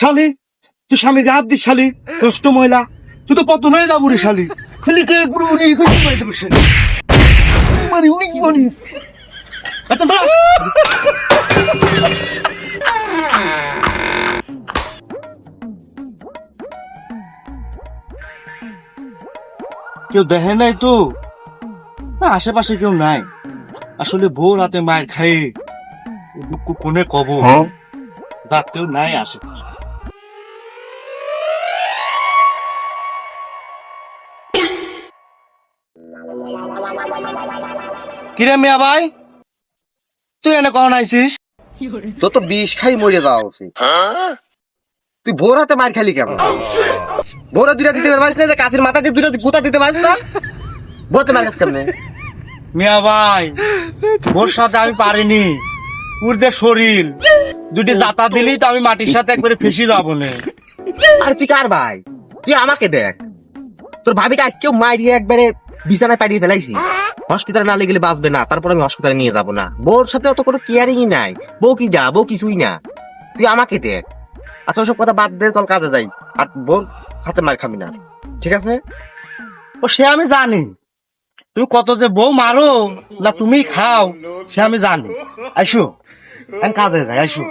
শালি তুই স্বামীকে হাত দিস শালি কষ্ট মহিলা তুই তো পত হয়ে যাব রে শালি। খালি কে শালি? মারি উড়ি মারি? এত না কেউ দেখে নাই তো? না আশেপাশে কেউ নাই। আসলে ভোর রাতে মায়ের খাই দুঃখ কোনে কব? রাতেও নাই আশেপাশে। কিরে মিয়া ভাই? তুই এনে কখন আইছিস? তোর তো বিষ খাই মরে যাওয়া উচিত। তুই ভোর হাতে মার খালি কেমন ভোরে দুইটা দিতে পারছিস না যে কাছের মাথা দিয়ে দুইটা গোতা দিতে পারিস না? ভোরতে মার কাছে কেমনে? মিয়া ভাই ওর সাথে আমি পারিনি। উর্দের শরীর। দুটি জাতা দিলি তো আমি মাটির সাথে একবারে ফেসে যাব না। আর তুই কার ভাই? তুই আমাকে দেখ। তোর ভাবিকে আজকেও মারিয়ে একবারে বিছানায় পাঠিয়ে ফেলাইছি। হসপিটালে না গেলে বাঁচবে না, তারপর আমি হসপিটালে নিয়ে যাব না। বউর সাথে অত কোনো কেয়ারিংই নাই। বউ কি যা, বউ কিছুই না। তুই আমাকে দেখ আচ্ছা ওসব কথা বাদ দে, চল কাজে যাই। আর বউ হাতে মার খাবি না। ঠিক আছে? ও, সে আমি জানি। তুমি কত যে বউ মারো, না তুমি খাও, সে আমি জানি। আমি কাজে যাই, আইসো।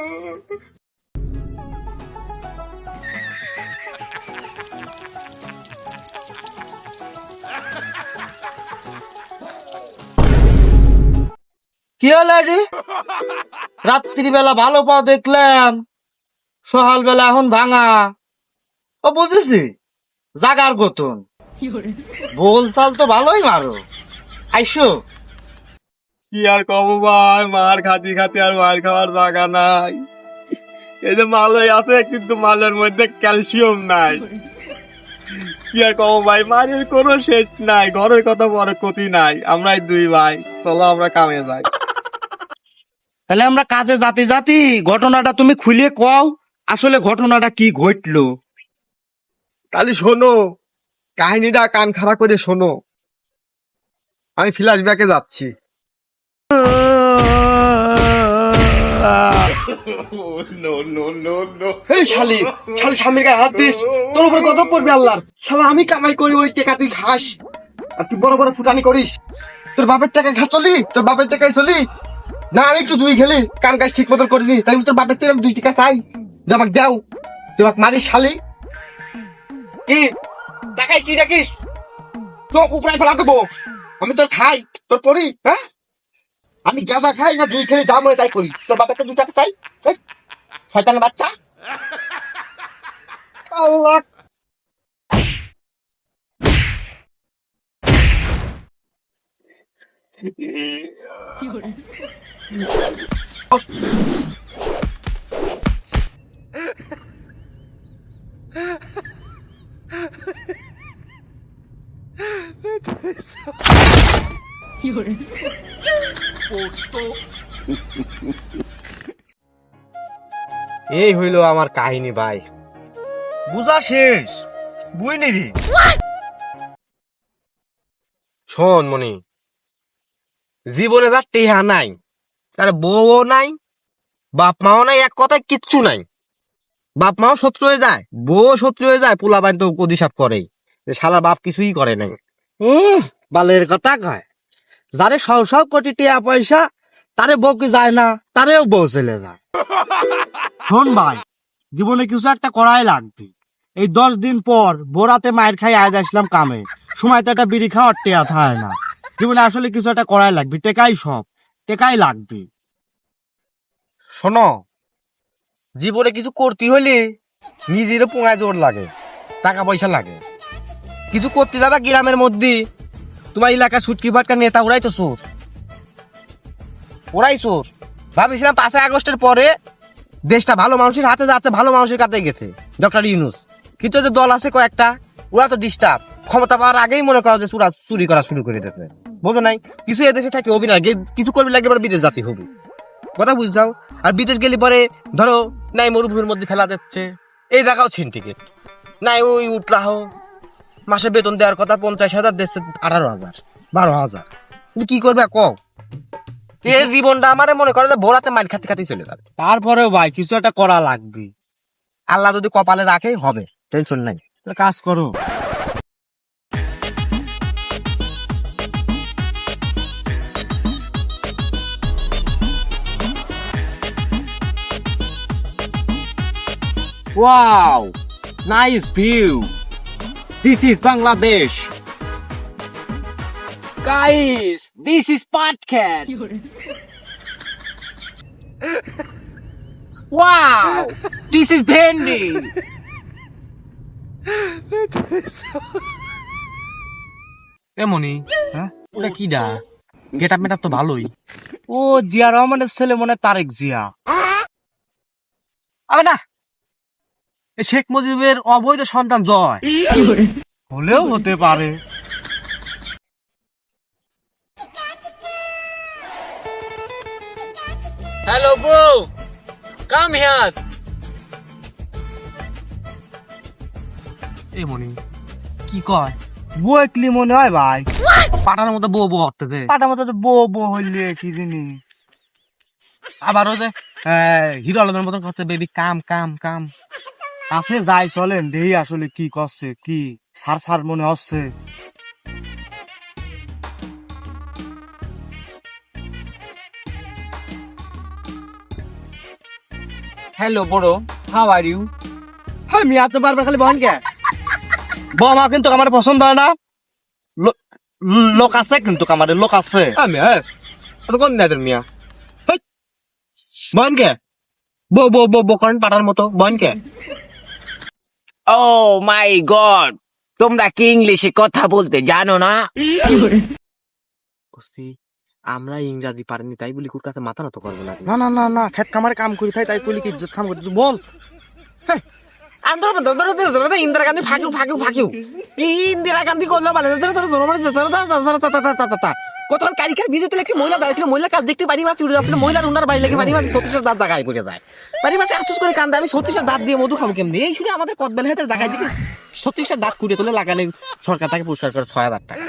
কি হলো রে রাত্রি বেলা ভালো পাও দেখলাম। সকাল বেলা এখন ভাঙা। ও, বুঝেছি। জাগার গতন বল চাল তো ভালোই মারো। আইসো। কি আর কব ভাই, মার খাতি খাতি আর মার খাওয়ার জায়গা নাই। এই যে মালই আছে, কিন্তু মালের মধ্যে ক্যালসিয়াম নাই। কি আর কব ভাই, মারের কোনো শেষ নাই, ঘরের কথা বড় ক্ষতি নাই। আমরাই দুই ভাই, চলো আমরা কামে যাই। তাহলে আমরা কাজে জাতি জাতি ঘটনাটা তুমি খুলে কও, আসলে ঘটনাটা কি ঘটলো? তাহলে শোনো, কাহিনীটা কান খাড়া করে শোনো। আমি ফ্ল্যাশ ব্যাকে যাচ্ছি। তোর উপরে কত পড়বে আল্লাহ শালা, আমি কামাই করি ওই টাকা তুই খাস। আর তুই বড় বড় ফুটানি করিস। তোর বাপের টাকা খা চলি, তোর বাপের টাকায় চলি। না, আমি একটু জুই খেলি কাম কাজ ঠিক মতন করিনি, তাই তোর বাপের থেকে আমি দুই টাকা চাই। যাবাক দাও যাবাক মারিস শালি। কি? টাকায় কি রাখিস চোখ উপরে ফেলা দেবো। আমি তোর খাই, তোর পড়ি হ্যাঁ? আমি গাঁজা খাই না জুই খেলে, যা মনে তাই করি। তোর বাপের দুই টাকা চাই শয়তানের বাচ্চা। আল্লাহ এই হইল আমার কাহিনী ভাই। বুঝা শেষ। বুঝনি রে। শোন মনি জীবনে যার টেহা নাই, তার বউও নাই বাপ মাও নাই, এক কথায় কিচ্ছু নাই। বাপ মাও শত্রু হয়ে যায় বউ শত্রু হয়ে যায়, পোলা বাইন তো অধিসাপ করে যে শালা বাপ কিছুই করে নাই। বালের কথা কয়, যারে সব সব কোটি টিয়া পয়সা, তারে বউ কি যায় না, তারেও বউ চলে যায়। শোন ভাই, জীবনে কিছু একটা করাই লাগবে। এই দশ দিন পর বোরাতে মায়ের খাই আয় আসলাম কামে, সময় তো একটা বিড়ি খাওয়ার টেয়া থাকে না। জীবনে আসলে কিছু একটা করাই লাগবে, টেকাই সব, টেকাই লাগবে। শোনো, জীবনে কিছু করতে হলে নিজের পোঙায় জোর লাগে টাকা পয়সা লাগে। কিছু করতে যাবা গ্রামের মধ্যে, তোমার এলাকার সুটকি ফাটকা নেতা ওরাই তো চোর। ওরাই চোর। ভাবিছিলাম পাঁচই আগস্টের পরে দেশটা ভালো মানুষের হাতে যাচ্ছে, ভালো মানুষের কাছে গেছে, ডক্টর ইউনুস। কিন্তু যে দল আছে কয়েকটা ওরা তো ডিস্টার্ব ক্ষমতা পাওয়ার আগেই মনে করো যে চুরা চুরি করা শুরু করে দিয়েছে। বোঝো নাই? কিছু এদেশে থাকে অভিনয় গে- কিছু করবি লাগলে এবার বিদেশ জাতি হবি। কথা বুঝছাও? আর বিদেশ গেলে পরে ধরো নাই মরুভূমির মধ্যে ফেলা যাচ্ছে এই জায়গাও ছিন টিকিট নাই ওই উঠলাহ মাসে বেতন দেওয়ার কথা পঞ্চাশ হাজার দিচ্ছে আঠারো হাজার বারো হাজার। তুমি কি করবে কও? এই জীবনটা আমারে মনে করে যে ভোরাতে খাতে খাতে চলে যাবে। তারপরেও ভাই কিছু একটা করা লাগবে। আল্লাহ যদি কপালে রাখে হবে। টেনশন নাই কাজ করো Wow! Nice view! This is Bangladesh! Guys, this is Patcat! wow! This is Bendy! এমনই হ্যাঁ? ওটা কি ডা গেট আপ মেট তো ভালোই। ও জিয়া রহমানের ছেলে মনে তারেক জিয়া। আবে না! শেখ মুজিবের অবৈধ সন্তান জয়। হলেও হতে পারে। Hello, bro! Come এমনই কি কয়? বইকলি মনে হয় ভাই। পাটার মতো বউ বউ হতে পাটা মতো তো বো বো হইলে কি জানি। আবার ওই যে আহ, হিরো আলমের মতন করতে বেবি কাম কাম কাম। কাছে যাই চলেন দেহি আসলে কি করছে কি সার সার মনে হচ্ছে। Hello, bro. How are you? হ্যাঁ মিয়া তো বারবার খালি বহন কে? বমা কিন্তু আমার পছন্দ হয় না। লোক আছে কিন্তু আমার লোক আছে। আমি হ্যাঁ। তো কোন নেদের মিয়া? বহন কে বো বো বো বো করেন পাটার মতো বহন কে Oh my god! তোমরা কি ইংলিশে কথা বলতে জানো না? আমরা ইংরাজি পারিনি তাই বলি কুর কাছে মাথা নত করব না। না না না না খেত খামারে কাম করি তাই তাই কইলি কি ইজ্জত খাম করছিস বল। ইন্দিরা গান্ধী ফাঁকিউ ফাঁকিউ ফাঁকিউ ইন্দিরা গান্ধী করল মানে একটি মহিলা দাঁড়িয়েছিল মহিলার কাজ দেখতে মাছ উড়ে যাচ্ছিল মহিলার উনার বাড়ি লেগে মাছ সতীশের দাঁত পড়ে যায় আফসোস করে কান্দে আমি সতীশের দাঁত দিয়ে মধু খাব কেমনি এই শুনে আমাদের কদবেল হাতে জায়গায় দিকে সতীশের দাঁত কুড়িয়ে তুলে লাগালে সরকার তাকে পুরস্কার করে ছয় হাজার টাকা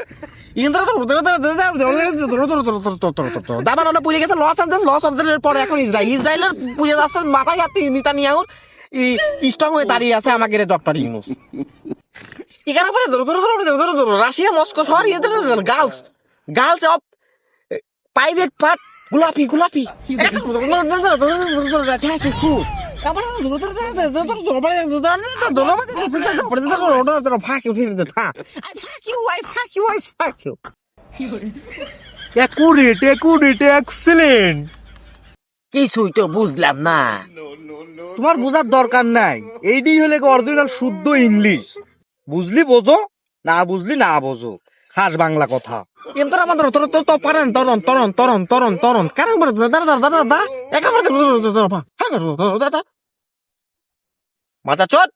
দাবার পুড়ে গেছে লস অ্যাঞ্জেলস লস অ্যাঞ্জেলের পরে এখন ইসরায়েল ইসরায়েলের পুড়ে যাচ্ছে মাথায় হাতে নিতানিয়াহুর স্ট্রং হয়ে দাঁড়িয়ে আছে আমাকে ডক্টর ইউনুস এখানে পরে ধরো ধরো ধরো ধরো ধরো রাশিয়া মস্কো শহর ইয়ে girls girls of private part গোলাপি গোলাপি এক্সিলেন্ট কিছুই তো বুঝলাম না। তোমার বোঝার দরকার নাই। এইটি হলে অরিজিনাল শুদ্ধ ইংলিশ? বুঝলি বোঝো না বুঝলি না বোঝো। খাস বাংলা কথা। এমতার আমাদের তর তো পারেন তরন তরন তরন তরন তরন কারণ মাথা চট।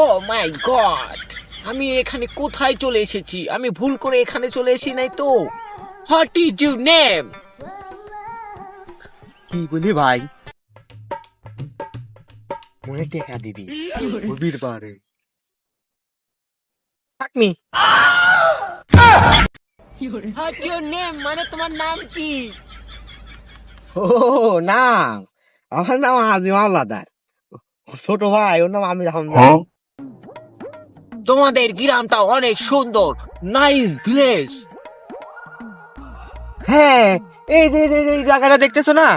ও মাই গড আমি এখানে কোথায় চলে এসেছি? আমি ভুল করে এখানে চলে এসি নাই তো? What is your name? কি বলি ভাই? মনে টেকা দিবি। গভীর পারে থাকমি নেম মানে তোমার নাম। কি ও না আমার নাম আজিম আল্লাদার ছোট ভাই ওর নাম আমির আহমেদ। তোমাদের গ্রামটা অনেক সুন্দর। নাইস ভিলেজ হ্যাঁ এই যে এই যে- এই জায়গাটা দেখতেছো না?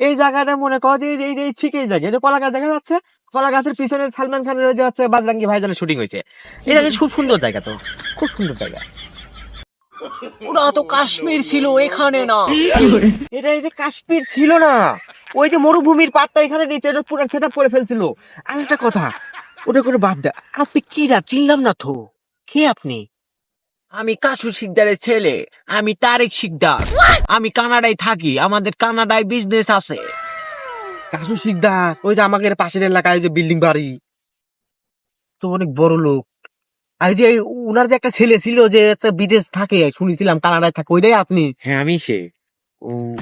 এই জায়গাটা মনে করো যে এই যে- ঠিক এই জায়গা এই যে কলা গাছ দেখা যাচ্ছে? কলা গাছের পিছনে সালমান খানের ওই যে হচ্ছে বাদরাঙ্গি ভাইজানের শুটিং হয়েছে। এটা যে খুব সুন্দর জায়গা তো। খুব সুন্দর জায়গা। ওরা তো কাশ্মীর ছিল এখানে না। এটা এই যে কাশ্মীর ছিল না। ওই যে মরুভূমির পাটটা এখানে নিচে পুরো সেট করে ফেলছিল। আর একটা কথা ওটা করে বাদ দে আপনি কিরা চিনলাম না তো। কে আপনি? আমি কাশু শিকদারের ছেলে আমি তারেক শিকদার। আমি কানাডায় থাকি আমাদের কানাডায় বিজনেস আছে। কাশু শিকদার ওই যে আমাদের পাশের এলাকায় যে বিল্ডিং বাড়ি। তো অনেক বড় লোক। আর যে উনার যে একটা ছেলে ছিল যে বিদেশ থাকে শুনেছিলাম কানাডায় থাকে ওইটাই আপনি? হ্যাঁ আমি সে। ও।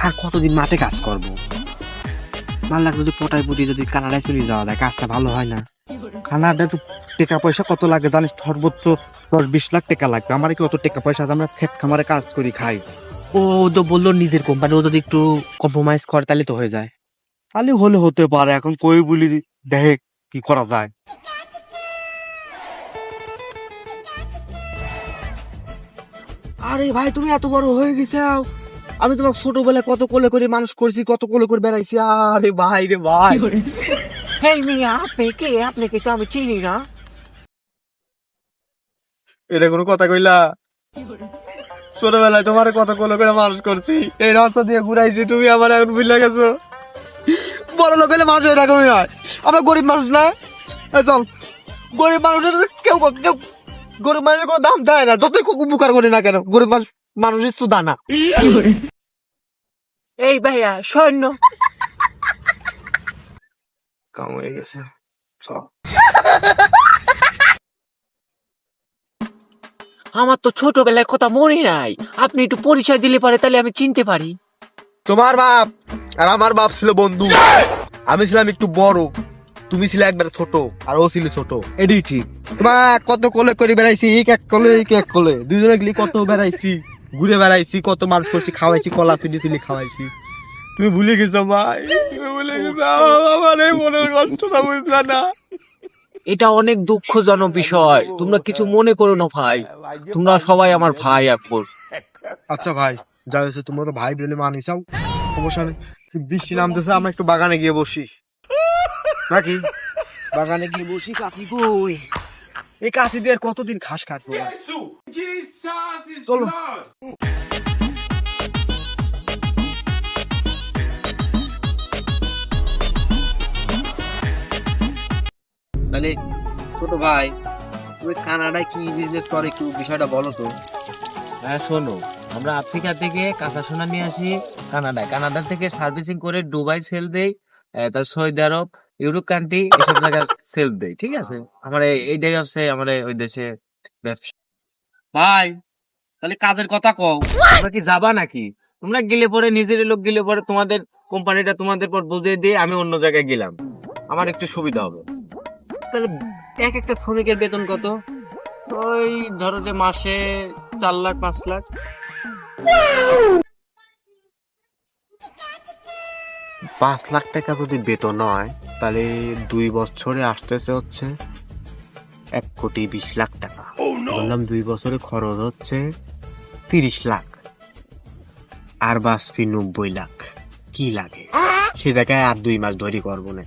আর কতদিন মাঠে কাজ করব? মাল্লাক যদি পটায় পুটি যদি কানাডায় চলে যাওয়া যায় কাজটা ভালো হয় না। খানাটা তো টাকা পয়সা কত লাগে জানিস সর্বোচ্চ দশ বিশ লাখ টাকা লাগবে। আমার কি অত টাকা পয়সা আমরা খেত খামারে কাজ করি খাই। ও তো বলল নিজের কোম্পানি ও যদি একটু কম্প্রোমাইজ করে তাহলে তো হয়ে যায়। তাহলে হলে হতে পারে এখন কই বলি দেখে কি করা যায়। আরে ভাই তুমি এত বড় হয়ে গেছে আমি তোমার ছোটবেলায় কত কোলে করে মানুষ করছি কত কোলে করে বেড়াইছি। আরে ভাই রে ভাই। হেই মিয়া আপনি কে আপনাকে তো আমি চিনি না। এটা কোনো কথা কইলা? ছোটবেলায় তোমার কত কোলো করে মানুষ করছি এই রাস্তা দিয়ে ঘুরাইছি তুমি আমার এখন ভুলে গেছো। বড় লোক হলে মানুষ এরকমই হয়। আমরা গরিব মানুষ না? এই চল গরিব মানুষের কেউ কেউ গরিব মানুষের কোনো দাম দেয় না যতই খুব উপকার করি না কেন গরিব মানুষ মানুষের তো দানা এই ভাইয়া সৈন্য কাম হয়ে গেছে। আমার তো ছোটবেলায় কথা মনে নাই। আপনি একটু পরিচয় দিলে পারে তাহলে আমি চিনতে পারি। তোমার বাপ আর আমার বাপ ছিল বন্ধু। আমি ছিলাম একটু বড়। তুমি ছিলে একবার ছোট আর ও ছিল ছোট। এটাই ঠিক। তোমার কত কোলে করে বেড়াইছি এক এক কোলে এক এক কোলে। দুজনে গেলি কত বেড়াইছি। ঘুরে বেড়াইছি কত মানুষ করছি খাওয়াইছি কলা তুলি তুলি খাওয়াইছি। তুমি ভুলে গেছো ভাই তুমি ভুলে গেছো। আমার এই মনের কষ্টটা বুঝলা না। এটা অনেক দুঃখজনক বিষয়। তোমরা কিছু মনে করো না ভাই। তোমরা সবাই আমার ভাই একবার আচ্ছা ভাই যা হয়েছে তোমরা তো ভাই বলে মানিসাও অবশ্য নেই। বৃষ্টি নামতেছে আমরা একটু বাগানে গিয়ে বসি। নাকি? বাগানে গিয়ে বসি কাশি কই? এই কাশি দিয়ে কতদিন ঘাস কাটবো চলো তাহলে ছোট ভাই তুমি কানাডায় কি বিজনেস করে একটু বিষয়টা বলো তো। হ্যাঁ শোনো। আমরা আফ্রিকা থেকে কাঁচা সোনা নিয়ে আসি কানাডায়। কানাডা থেকে সার্ভিসিং করে দুবাই সেল দেই আহ, তার সৌদি আরব ইউরোপ কান্ট্রি এসব জায়গায় সেল দেই ঠিক আছে? আমার এই- এইটাই হচ্ছে আমার ওই দেশে ব্যবসা। ভাই তাহলে কাজের কথা কও। তোমরা কি যাবা নাকি? তোমরা গেলে পরে নিজের লোক গেলে পরে তোমাদের কোম্পানিটা তোমাদের পর বুঝিয়ে দিয়ে আমি অন্য জায়গায় গেলাম। আমার একটু সুবিধা হবে। তাহলে এক একটা শ্রমিকের বেতন কত? ওই ধরো যে মাসে চার লাখ পাঁচ লাখ। পাঁচ লাখ টাকা যদি বেতন হয় তাহলে দুই বছরে আসতেছে হচ্ছে এক কোটি বিশ লাখ টাকা। বললাম দুই বছরে খরচ হচ্ছে তিরিশ লাখ। আর বাঁচবি নব্বই লাখ। কি লাগে? সে দেখায় আর দুই মাস ধরি করব না।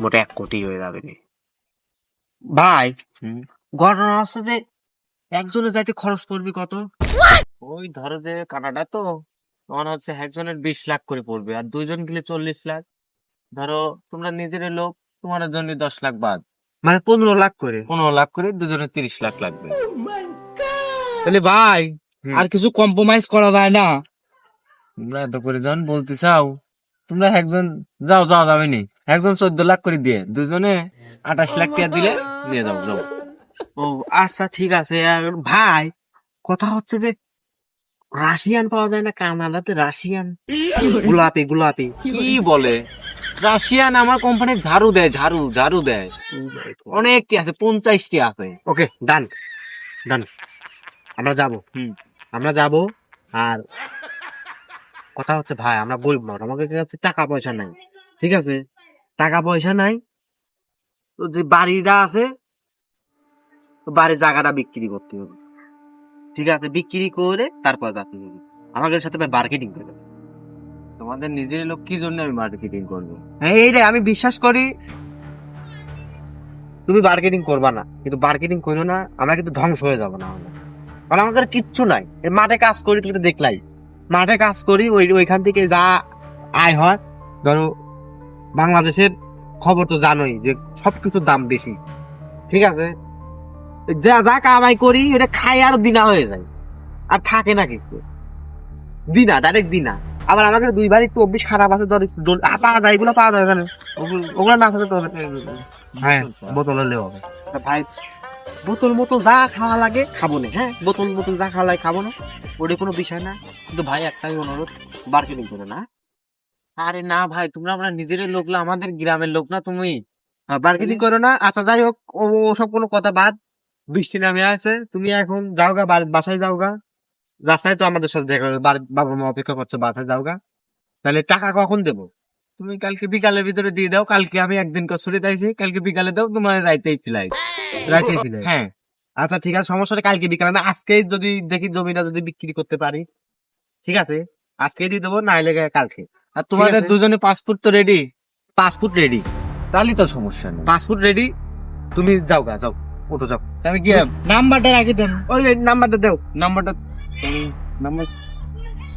মোটা এক কোটি হয়ে যাবে। ভাই ঘটনা হচ্ছে যে একজনের যাইতে খরচ পড়বে কত? ওই ধরো যে কানাডা তো তখন হচ্ছে একজনের বিশ লাখ করে পড়বে। আর দুইজন গেলে চল্লিশ লাখ। ধরো তোমরা নিজের লোক তোমার জন্য দশ লাখ বাদ। মানে পনেরো লাখ করে? পনেরো লাখ করে দুজনের তিরিশ লাখ লাগবে। তাহলে ভাই আর কিছু কম্প্রোমাইজ করা যায় না। তোমরা এত করে যখন বলতে চাও? তোমরা একজন যাও যাও যাবে নি। একজন চোদ্দ লাখ করে দিয়ে দুজনে আঠাশ লাখ টাকা দিলে নিয়ে যাও যাও। ও আচ্ছা ঠিক আছে। আর ভাই কথা হচ্ছে যে রাশিয়ান পাওয়া যায় না কানাডাতে রাশিয়ান। গোলাপি গোলাপি। কি বলে? রাশিয়ান আমার কোম্পানি ঝাড়ু দেয় ঝাড়ু ঝাড়ু দেয়। অনেকটি আছে পঞ্চাশটি আছে। ওকে ডান ডান আমরা যাব। হুম। আমরা যাব আর কথা হচ্ছে ভাই আমরা গরিব মানুষ আমাদের কাছে টাকা পয়সা নাই ঠিক আছে? টাকা পয়সা নাই। তো যে বাড়িটা আছে তো বাড়ির জায়গাটা বিক্রি করতে হবে। ঠিক আছে বিক্রি করে তারপর আমাদের সাথে মার্কেটিং করবে তোমাদের নিজের লোক কি জন্য আমি মার্কেটিং করব? হ্যাঁ এই রে, আমি বিশ্বাস করি তুমি মার্কেটিং করবা না, কিন্তু মার্কেটিং করো না, আমরা কিন্তু ধ্বংস হয়ে যাব না আমরা। কারণ আমাদের কিচ্ছু নাই। মাঠে কাজ করি, তুমি দেখলাই। মাঠে কাজ করি, ওই, ওইখান থেকে যা আয় হয়, ধরো বাংলাদেশের খবর তো জানোই যে সবকিছুর দাম বেশি। ঠিক আছে? যা যা কামাই করি, এটা খাই আর দিনা হয়ে যায়। আর থাকে না কিছু। দিনা ডাইরেক্ট দিনা আবার আমাদের দুই বাড়ি চব্বিশ খারাপ আছে, ধর একটু পাওয়া যায়, এগুলো পাওয়া যায় ওখানে ওগুলো- না থাকলে তো হ্যাঁ বোতল হলে হবে। ভাই, বোতল বোতল যা খাওয়া লাগে খাব না হ্যাঁ? বোতল বোতল যা খাওয়া লাগে খাব না। ওটা কোনো বিষয় না। কিন্তু ভাই, একটাই অনুরোধ মার্কেটিং করে না। আরে না ভাই, তোমরা আমরা নিজের লোক না, আমাদের গ্রামের লোক না তুমি। মার্কেটিং করো না। আচ্ছা যাই হোক, ও সব কোনো কথা বাদ। বৃষ্টি নামে আছে, তুমি এখন যাওগা বাসায় যাও গা রাস্তায় তো আমাদের সাথে দেখা বাবা মা অপেক্ষা করছে বাসায় যাও গা। তাহলে টাকা কখন দেবো? তুমি কালকে বিকালের ভিতরে দিয়ে দাও কালকে আমি একদিন কসুরি দিয়েছি কালকে বিকালে দাও তোমার রাইতেই চিলাই রাখে ফিরে হ্যাঁ। আচ্ছা ঠিক আছে সমস্যা নেই, কালকে বিকালে না আজকেই যদি দেখি জমিটা যদি বিক্রি করতে পারি ঠিক আছে আজকেই দিয়ে দেবো না হলে কালকে। আর তোমাদের। দুজনে পাসপোর্ট তো রেডি পাসপোর্ট রেডি তাহলে তো সমস্যা নেই। পাসপোর্ট রেডি তুমি যাও গা যাও ওটো যাও। আমি গিয়ে নাম্বারটা রাখি দেন। ওই নাম্বারটা দাও। নাম্বারটা নাম্বার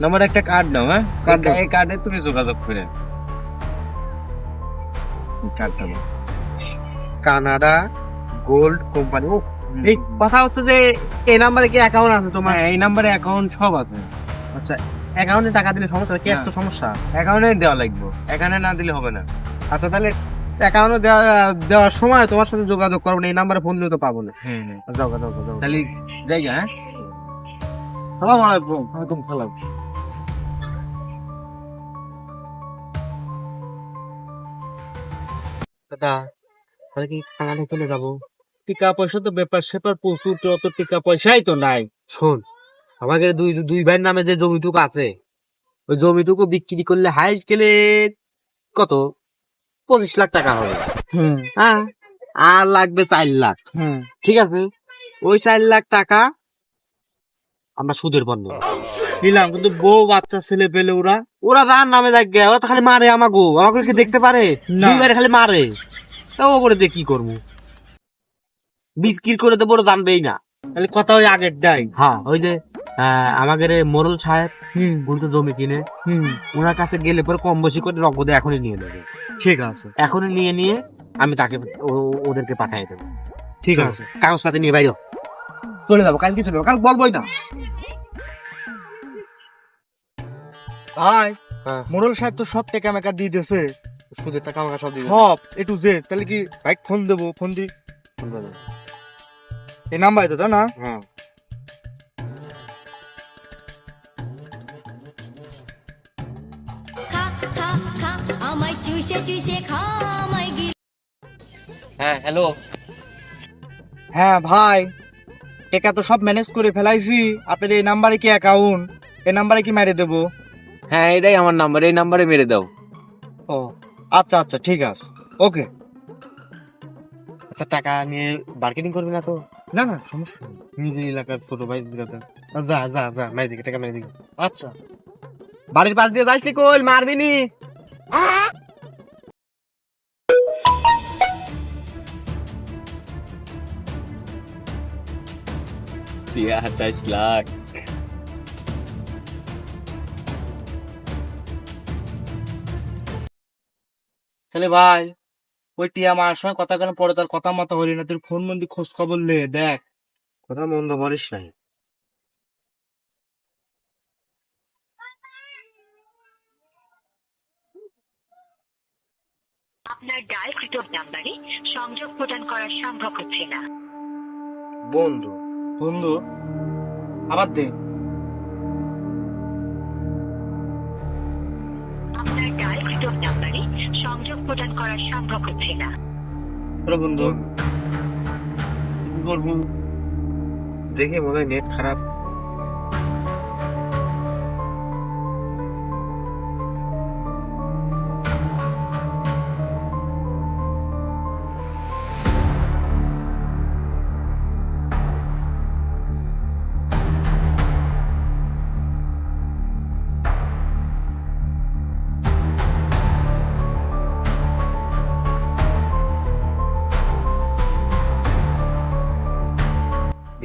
নাম্বার একটা কার্ড নাও হ্যাঁ এই কার্ডে তুমি যোগাযোগ করে কার্ডটা কানাডা গোল্ড কোম্পানি ও এই কথা হচ্ছে যে এই নাম্বারে কি অ্যাকাউন্ট আছে তোমার এই নাম্বারে অ্যাকাউন্ট সব আছে আচ্ছা অ্যাকাউন্টে টাকা দিলে সমস্যা ক্যাশ তো সমস্যা অ্যাকাউন্টে দেওয়া লাগবে এখানে না দিলে হবে না আচ্ছা তাহলে অ্যাকাউন্টে দেওয়া দেওয়ার সময় তোমার সাথে যোগাযোগ করব না এই নাম্বারে ফোন দিলে তো পাবো না। হ্যাঁ হ্যাঁ। যাও যাও যাও তাহলে জায়গা হ্যাঁ সালাম আলাইকুম। ওয়ালাইকুম সালাম। দাদা তাহলে কি কানাডা চলে যাব? টিকা পয়সা তো ব্যাপার সেপার প্রচুর তো অত টিকা পয়সাই তো নাই। শোন আমাকে দুই দুই ভাইয়ের নামে যে জমিটুকু আছে ওই জমিটুকু বিক্রি করলে হাই গেলে কত? পঁচিশ লাখ টাকা হবে। হ্যাঁ আর লাগবে চার লাখ। হুম। ঠিক আছে? ওই চার লাখ টাকা আমরা সুদের পণ্য নিলাম কিন্তু বউ বাচ্চা ছেলে পেলে ওরা ওরা যার নামে দেখ ওরা তো খালি মারে আমাকে আমাকে কি দেখতে পারে? দুইবারে খালি মারে। ও করে দিয়ে কি করব? বিক্রি করে তো বড় জানবেই না। তাহলে কথা ওই আগের ডাই হ্যাঁ ওই যে আমাদের মোরল সাহেব জমি কিনে হুম। ওনার কাছে গেলে পরে কম বেশি করে নগদে এখনই নিয়ে নেবে। ঠিক আছে। এখনই নিয়ে নিয়ে আমি তাকে ওদেরকে পাঠিয়ে দেবো। ঠিক আছে। কাগজ সাথে নিয়ে বাইরে চলে যাব কালকে চলে যাব কাল বলবোই না। ভাই হ্যাঁ। মোড়ল সাহেব তো সব টাকা মেকা দিয়ে দিয়েছে। সুদের টাকা আমাকে সব দিবে সব এ টু জেড তাহলে কি ভাই ফোন দেবো? ফোন দি। এই নাম্বার তো না? হ্যাঁ। খা খা খা আমায় চুষে চুষে খা আমায় গিলে। হ্যাঁ হ্যালো। হ্যাঁ ভাই টাকা তো সব ম্যানেজ করে ফেলাইছি। আপনাদের এই নাম্বারে কি অ্যাকাউন্ট এই নাম্বারে কি মেরে দেবো? হ্যাঁ এটাই আমার নাম্বার এই নাম্বারে মেরে দাও। ও আচ্ছা আচ্ছা ঠিক আছে। ওকে আচ্ছা টাকা নিয়ে মার্কেটিং করবি না তো? না না সমস্যা নেই। নিজের এলাকার ছোট ভাই যা যা যা মারি দিকে টাকা মারি দিকে। আচ্ছা। বাড়ির পাশ দিয়ে যাসনি কই? মারবি নি? আঠাশ লাখ। তাহলে ভাই ওই টিয়া আমার সঙ্গে কথা কেন পরে তার কথা মতো হলি না তুই ফোন মন্দি খোঁজ খবর লে দেখ। কথা মন্দ বলিস নাই। আপনার ডায়ালকৃত নাম্বারে সংযোগ প্রদান করা সম্ভব হচ্ছে না। বন্ধু। বন্ধু আবার দে। আপনার ডায়ালকৃত নাম্বারে সংযোগ প্রদান করা সম্ভব হচ্ছে না। বন্ধু দেখে মনে হয় নেট খারাপ।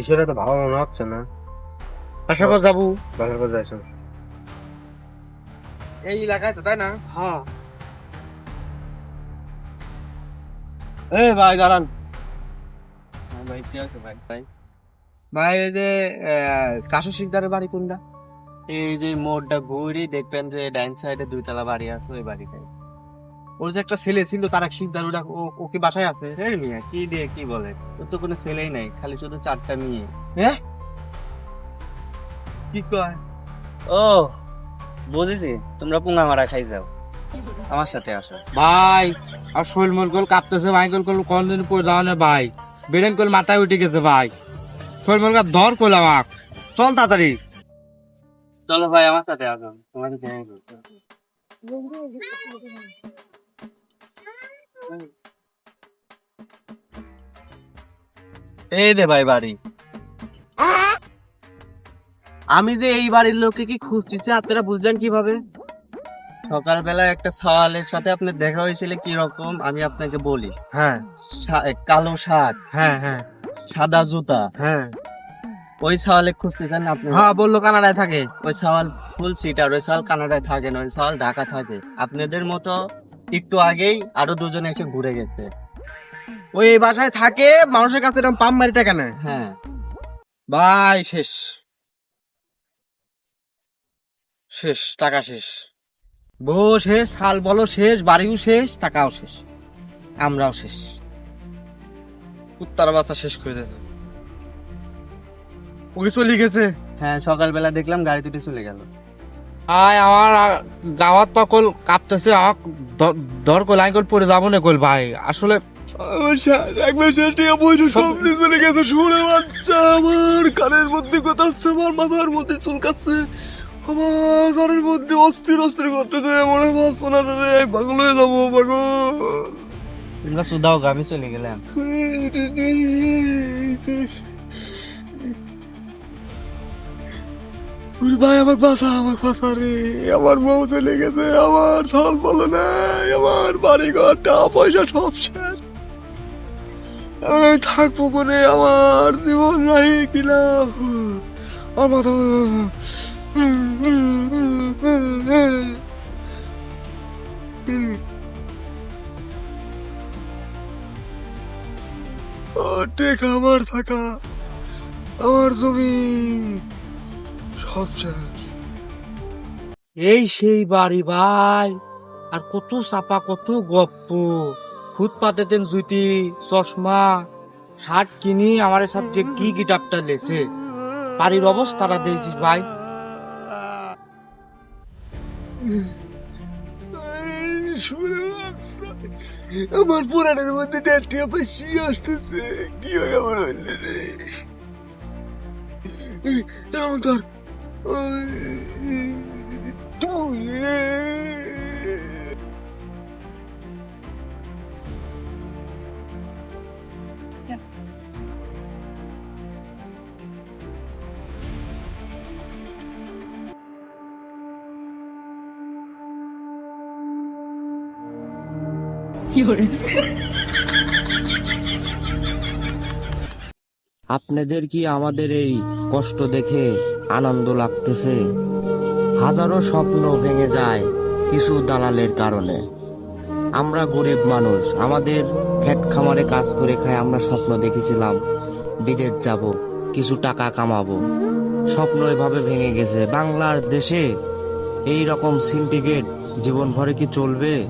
বিষয়টা তো ভালো মনে হচ্ছে না। আশা কর যাব। বাজার বাজার যাইছো? এই এলাকায় তো তাই না? হ্যাঁ। এই ভাই দাঁড়ান। ভাই কি আছে ভাই? ভাই। ভাই এই যে কাশু শিকদারের বাড়ি কোনটা? এই যে মোড়টা ঘুরি দেখবেন যে ডাইন সাইডে দুইতলা বাড়ি আছে ওই বাড়িটাই। ওর যে একটা ছেলে ছিল তার এক শিকদার ওটা ও- ও বাসায় আছে। হের মিয়া কি দিয়ে কি বলে? ওর তো কোনো ছেলেই নাই খালি শুধু চারটা মেয়ে। হ্যাঁ? কি কয়? ও বুঝেছি। তোমরা পুঙ্গা মারা খাই যাও আমার সাথে আসো। ভাই আর শৈল মল কল কাঁপতেছে ভাই কল কল কোনদিন পর যাও না ভাই? বেরেন কল মাথায় উঠে গেছে ভাই। শৈল মল ধর কল আমাক চল তাড়াতাড়ি। চলো ভাই আমার সাথে আসো। তোমাদের এই দে ভাই বাড়ি। আমি যে এই বাড়ির লোককে কি খুঁজতেছি আপনারা বুঝলেন কীভাবে? সকালবেলা একটা সওয়ালের সাথে আপনার দেখা হয়েছিল কি রকম আমি আপনাকে বলি। হ্যাঁ। কালো শার্ট। হ্যাঁ হ্যাঁ। সাদা জুতা। হ্যাঁ। ওই সওয়ালে খুঁজতেছেন আপনি? হ্যাঁ বলল কানাডায় থাকে। ওই সওয়াল ফুল সিটার ওই সওয়াল কানাডায় থাকে না ওই সওয়াল ঢাকা থাকে। আপনাদের মতো একটু আগেই আরও দুজনে এসে ঘুরে গেছে। ওই এই বাসায় থাকে মানুষের কাছে এরকম পাম মারি টাকা নেয় হ্যাঁ। ভাই শেষ। শেষ টাকা শেষ। বউ শেষ হাল বলো শেষ বাড়িও শেষ টাকাও শেষ। আমরাও শেষ। কুত্তার বাচ্চা শেষ করে দেবে। ওকে চলে গেছে? হ্যাঁ সকালবেলা দেখলাম গাড়ি দুটো চলে গেল। আয় আমার গাওয়াত পাকল কাঁপতেছে দর কল আইকল পরে যাব না কল ভাই আসলে একবার সেটিয়া বইটা চলে গেছে শুনে বাচ্চা আমার কানের মধ্যে কথা হচ্ছে আমার মাথার মধ্যে চুলকাচ্ছে আমার কানের মধ্যে অস্থির অস্থির করতেছে মনে হয় পাগল হয়ে যাব পাগল সুদাও আমি চলে গেলাম ভাই আমাকে বাঁচা আমাকে বাঁচা রে। আমার বউ চলে গেছে, আমার ছাল বলে নাই আমার বাড়ি ঘর টাকা পয়সা সব শেষ। আমি থাকব করে আমার জীবন রাহি কিলাম আমার মাথা আমার থাকা আমার জমি। সব শেষ এই সেই বাড়ি ভাই আর কত চাপা কত গপ্প ফুটপাতে তেন জুতি চশমা শার্ট কিনি আমার যে কি গিটাপটা লেছে বাড়ির অবস্থাটা দেখছিস ভাই আমার পুরাণের মধ্যে পাশি আসতেছে কি হয় আমার হইলে রে এমন আপনাদের কি আমাদের এই কষ্ট দেখে আনন্দ লাগতেছে। হাজারো স্বপ্ন ভেঙে যায় কিছু দালালের কারণে। আমরা গরিব মানুষ, আমাদের খেট খামারে কাজ করে খায় আমরা স্বপ্ন দেখেছিলাম, বিদেশ যাব, কিছু টাকা কামাবো। স্বপ্ন এভাবে ভেঙে গেছে। বাংলার দেশে এই রকম সিন্ডিকেট জীবন ভরে কি চলবে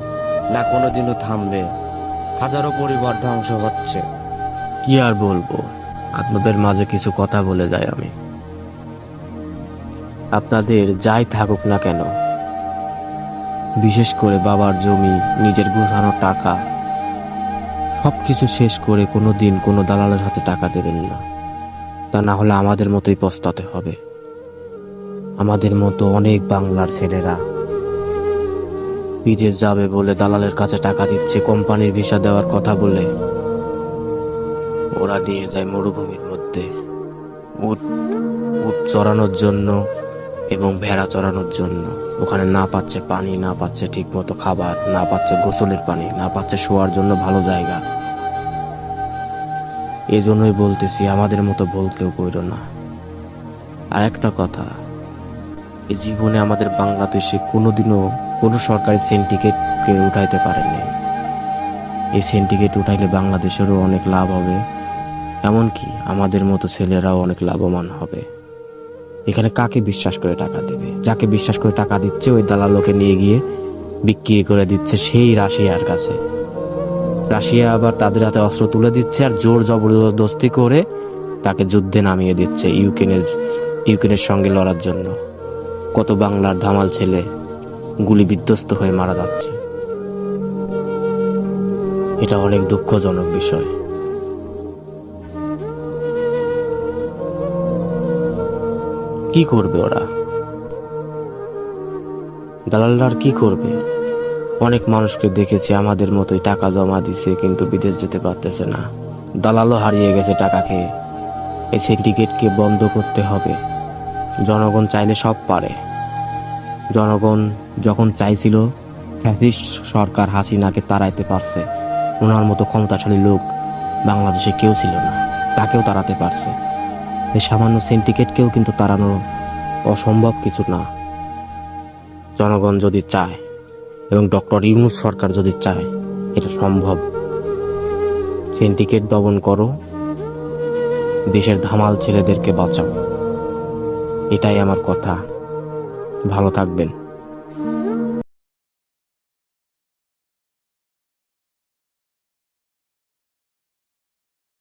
না কোনোদিনও থামবে? হাজারো পরিবার ধ্বংস হচ্ছে। কি আর বলব? আপনাদের মাঝে কিছু কথা বলে যাই আমি। আপনাদের যাই থাকুক না কেন। বিশেষ করে বাবার জমি, নিজের গুছানো টাকা সব কিছু শেষ করে কোনো দিন কোনো দালালের হাতে টাকা দেবেন না। তা না হলে আমাদের মতোই পস্তাতে হবে। আমাদের মতো অনেক বাংলার ছেলেরা। বিদেশ যাবে বলে দালালের কাছে টাকা দিচ্ছে, কোম্পানির ভিসা দেওয়ার কথা বলে। ওরা নিয়ে যায় মরুভূমির মধ্যে। উট উট চড়ানোর জন্য এবং ভেড়া চড়ানোর জন্য। ওখানে না পাচ্ছে পানি, না পাচ্ছে ঠিক মতো খাবার, না পাচ্ছে গোসলের পানি, না পাচ্ছে শোয়ার জন্য ভালো জায়গা। এই জন্যই বলতেছি, আমাদের মতো ভুল কেউ করো না। আর একটা কথা এই জীবনে আমাদের বাংলাদেশে কোনোদিনও কোনো সরকারি সিন্ডিকেটকে উঠাইতে পারেনি এই সিন্ডিকেট উঠাইলে বাংলাদেশেরও অনেক লাভ হবে, এমনকি আমাদের মতো ছেলেরাও অনেক লাভবান হবে। এখানে কাকে বিশ্বাস করে টাকা দেবে? যাকে বিশ্বাস করে টাকা দিচ্ছে, ওই দালালোকে নিয়ে গিয়ে বিক্রি করে দিচ্ছে সেই রাশিয়ার কাছে। রাশিয়া আবার তাদের হাতে অস্ত্র তুলে দিচ্ছে আর জোর জবরদস্তি করে তাকে যুদ্ধে নামিয়ে দিচ্ছে ইউক্রেনের ইউক্রেনের সঙ্গে লড়ার জন্য। কত বাংলার ধামাল ছেলে গুলি বিধ্বস্ত হয়ে মারা যাচ্ছে। এটা অনেক দুঃখজনক বিষয়। কি করবে ওরা? দালালরা কি করবে? অনেক মানুষকে দেখেছি, আমাদের মতোই টাকা জমা দিছে, কিন্তু বিদেশ যেতে পারতেছে না। দালালও হারিয়ে গেছে টাকা খেয়ে। এই সিন্ডিকেটকে বন্ধ করতে হবে। জনগণ চাইলে সব পারে। জনগণ যখন চাইছিল, ফ্যাসিস্ট সরকার হাসিনাকে তাড়াইতে পারছে। ওনার মতো ক্ষমতাশালী লোক বাংলাদেশে কেউ ছিল না। তাকেও তাড়াতে পারছে। এই সামান্য সিন্ডিকেটকেও কিন্তু তাড়ানো অসম্ভব কিছু না। জনগণ যদি চায় এবং ডক্টর ইউনুস সরকার যদি চায়, এটা সম্ভব। সিন্ডিকেট দমন করো, দেশের ধামাল ছেলেদেরকে বাঁচাও। এটাই আমার কথা। ভালো থাকবেন।